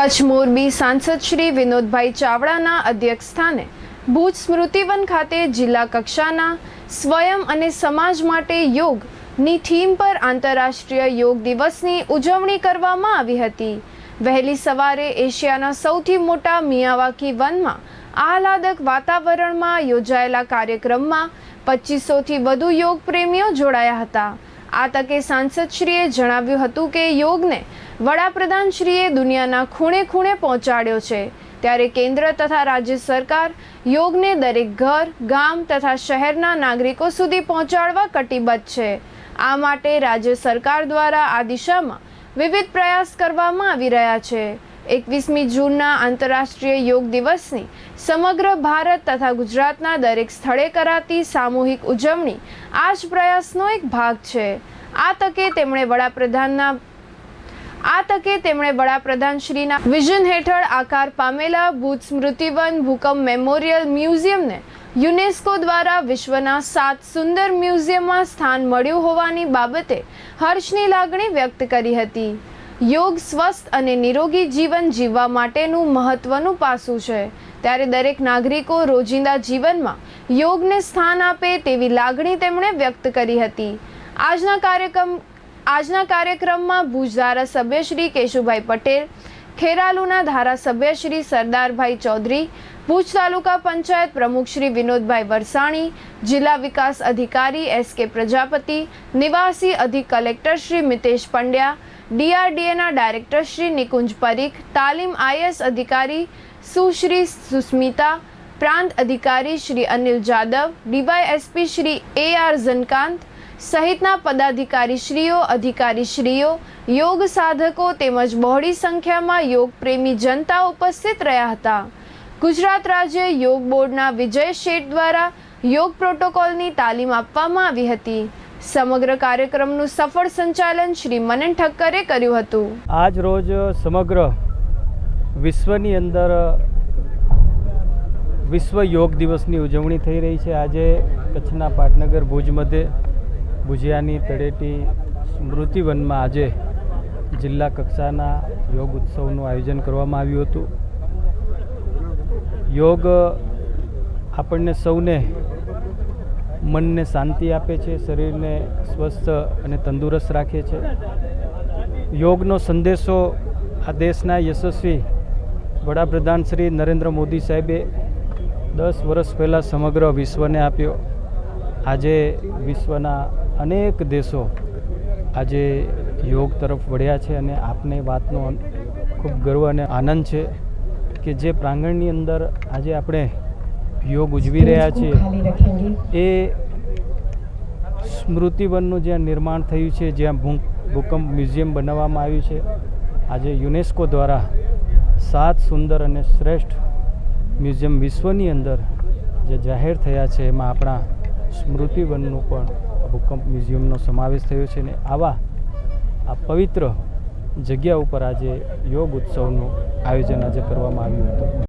કચ્છ મોરબી સાંસદ શ્રી વિનોદભાઈ ચાવડાના અધ્યક્ષસ્થાને ભુજ સ્મૃતિવન ખાતે જિલ્લા કક્ષાના સ્વયં અને સમાજ માટે યોગની થીમ પર આંતરરાષ્ટ્રીય યોગ દિવસની ઉજવણી કરવામાં આવી હતી. વહેલી સવારે એશિયાના સૌથી મોટા મિયાવાકી વનમાં આહલાદક વાતાવરણમાં યોજાયેલા કાર્યક્રમમાં પચીસોથી વધુ યોગ પ્રેમીઓ જોડાયા હતા. આ તકે સાંસદશ્રીએ જણાવ્યું હતું કે યોગને વડાપ્રધાનશ્રીએ દુનિયાના ખૂણે ખૂણે પહોંચાડ્યો છે. ત્યારે કેન્દ્ર તથા રાજ્ય સરકાર યોગને દરેક ઘર, ગામ તથા શહેરના નાગરિકો સુધી પહોંચાડવા કટિબદ્ધ છે. આ માટે રાજ્ય સરકાર દ્વારા આ દિશામાં વિવિધ પ્રયાસ કરવામાં આવી રહ્યા છે. એકવીસમી જૂનના આંતરરાષ્ટ્રીય યોગ દિવસની સમગ્ર ભારત તથા ગુજરાતના દરેક સ્થળે કરાતી સામૂહિક ઉજવણી આ જ પ્રયાસનો એક ભાગ છે. આ તકે તેમણે વડાપ્રધાનના આ તકે તેમણે વડાપ્રધાન શ્રીના વિઝન હેઠળ આકાર પામેલા ભૂત સ્મૃતિવન ભૂકંપ મેમોરિયલ મ્યુઝિયમને યુનેસ્કો દ્વારા વિશ્વના સાત સુંદર મ્યુઝિયમમાં સ્થાન મળ્યું હોવાની બાબતે હર્ષની લાગણી વ્યક્ત કરી હતી. યોગ સ્વસ્થ અને નિરોગી જીવન જીવવા માટેનું મહત્વનું પાસું છે. ત્યારે દરેક નાગરિકો રોજિંદા જીવનમાં યોગને સ્થાન આપે તેવી લાગણી તેમણે વ્યક્ત કરી હતી. આજના કાર્યક્રમ, આજના કાર્યક્રમમાં ભુજ ધારાસભ્ય શ્રી કેશુભાઈ પટેલ, ખેરાલુના ધારાસભ્ય શ્રી સરદારભાઈ ચૌધરી, ભુજ તાલુકા પંચાયત પ્રમુખ શ્રી વિનોદભાઈ વરસાણી, જિલ્લા વિકાસ અધિકારી એસ કે પ્રજાપતિ, નિવાસી અધિક કલેક્ટર શ્રી મિતેશ પંડ્યા ડીઆરડીએના ડાયરેક્ટર શ્રી નિકુંજ પરીખ, તાલીમ આઈએસ અધિકારી સુશ્રી સુસ્મિતા, પ્રાંત અધિકારી Shri Anil Jadav, DYSP Shri A R Zankant સહિતના પદાધિકારીશ્રીઓ, અધિકારીશ્રીઓ, યોગ સાધકો તેમજ બહોળી સંખ્યામાં યોગ પ્રેમી જનતા ઉપસ્થિત રહ્યા હતા. ગુજરાત રાજ્ય યોગ બોર્ડના વિજય શેઠ દ્વારા યોગ પ્રોટોકોલની તાલીમ આપવામાં આવી હતી. સમગ્ર કાર્યક્રમનું સફળ સંચાલન શ્રી મનન ઠક્કરે કર્યું હતું. આજ રોજ સમગ્ર વિશ્વની અંદર વિશ્વ યોગ દિવસની ઉજવણી થઈ રહી છે. આજે કચ્છના પાટનગર ભુજ મધ્યે ભુજિયાની તળેટી સ્મૃતિવનમાં આજે જિલ્લા કક્ષાના યોગ ઉત્સવનું આયોજન કરવામાં આવ્યું હતું. યોગ આપણને સૌને મનને શાંતિ આપે છે, શરીરને સ્વસ્થ અને તંદુરસ્ત રાખે છે. યોગનો સંદેશો આ દેશના યશસ્વી વડાપ્રધાન શ્રી નરેન્દ્ર મોદી સાહેબે દસ વર્ષ પહેલાં સમગ્ર વિશ્વને આપ્યો. આજે વિશ્વના અનેક દેશો આજે યોગ તરફ વળ્યા છે અને આપને વાતનો ખૂબ ગર્વ અને આનંદ છે કે જે પ્રાંગણની અંદર આજે આપણે યોગ ઉજવી રહ્યા છીએ એ સ્મૃતિવનનું જ્યાં નિર્માણ થયું છે જ્યાં ભૂકંપ મ્યુઝિયમ બનાવવામાં આવ્યું છે આજે યુનેસ્કો દ્વારા સાત સુંદર અને શ્રેષ્ઠ મ્યુઝિયમ વિશ્વની અંદર જે જાહેર થયા છે એમાં આપણા સ્મૃતિવનનું પણ ભૂકંપ મ્યુઝિયમનો સમાવેશ થયો છે ને આવા આ પવિત્ર જગ્યા ઉપર આજે યોગ ઉત્સવનું આયોજન આજે કરવામાં આવ્યું હતું.